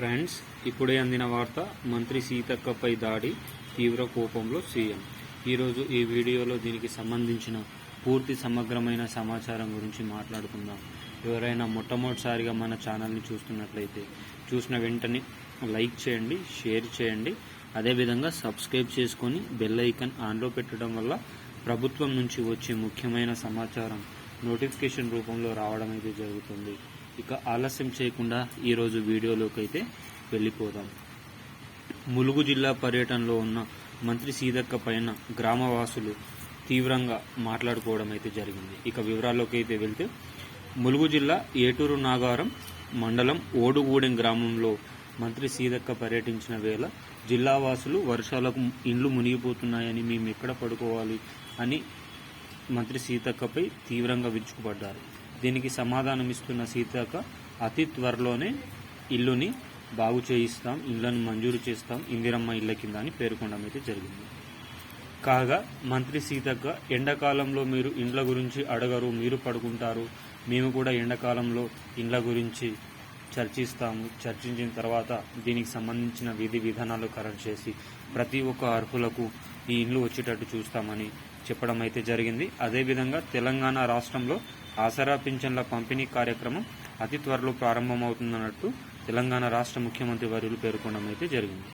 Friends ఇప్పుడే అందిన వార్త మంత్రి సీతక్కపై దాడి తీవ్ర కోపంలో సీఎం. ఈరోజు ఈ వీడియోలో దీనికి సంబంధించిన పూర్తి సమగ్రమైన సమాచారం గురించి మాట్లాడుకుందాం. ఎవరైనా మొట్టమొదటిసారిగా మన ఛానల్ని చూస్తున్నట్లయితే చూసిన వెంటనే లైక్ చేయండి షేర్ చేయండి. అదేవిధంగా సబ్స్క్రైబ్ చేసుకొని బెల్ ఐకాన్ ఆన్లో పెట్టడం వల్ల ప్రభుత్వం నుంచి వచ్చే ముఖ్యమైన సమాచారం నోటిఫికేషన్ రూపంలో రావడం అయితే జరుగుతుంది. ఇక ఆలస్యం చేయకుండా ఈరోజు వీడియోలోకి అయితే వెళ్ళిపోదాం. ములుగు జిల్లా పర్యటనలో ఉన్న మంత్రి సీదక్క పైన గ్రామవాసులు తీవ్రంగా మాట్లాడుకోవడం అయితే జరిగింది. ఇక వివరాల్లోకి అయితే వెళ్తే ములుగు జిల్లా ఏటూరు నాగారం మండలం ఓడుగూడెం గ్రామంలో మంత్రి సీదక్క పర్యటించిన వేళ జిల్లావాసులు వర్షాలకు ఇండ్లు మునిగిపోతున్నాయని మేము ఎక్కడ పడుకోవాలి అని మంత్రి సీతక్కపై తీవ్రంగా విరుచుకుపడ్డారు. దీనికి సమాధానమిస్తున్న సీతక్క అతి త్వరలోనే ఇల్లుని బాగు చేయిస్తాం ఇళ్ళను మంజూరు చేస్తాం ఇందిరమ్మ ఇళ్ళ కింద అని పేర్కొనడం అయితే జరిగింది. కాగా మంత్రి సీతక్క ఎండాకాలంలో మీరు ఇండ్ల గురించి అడగరు మీరు పడుకుంటారు. మేము కూడా ఎండాకాలంలో ఇండ్ల గురించి చర్చిస్తాము. చర్చించిన తర్వాత దీనికి సంబంధించిన విధి విధానాలు కరెక్ట్ చేసి ప్రతి ఒక్క అర్హులకు ఈ ఇండ్లు వచ్చేటట్టు చూస్తామని చెప్పడం అయితే జరిగింది. అదేవిధంగా తెలంగాణ రాష్ట్రంలో ఆసరా పింఛన్ల పంపిణీ కార్యక్రమం అతి త్వరలో ప్రారంభమవుతుందన్నట్టు తెలంగాణ రాష్ట్ర ముఖ్యమంత్రి వర్యులు పేర్కొనడం అయితే జరిగింది.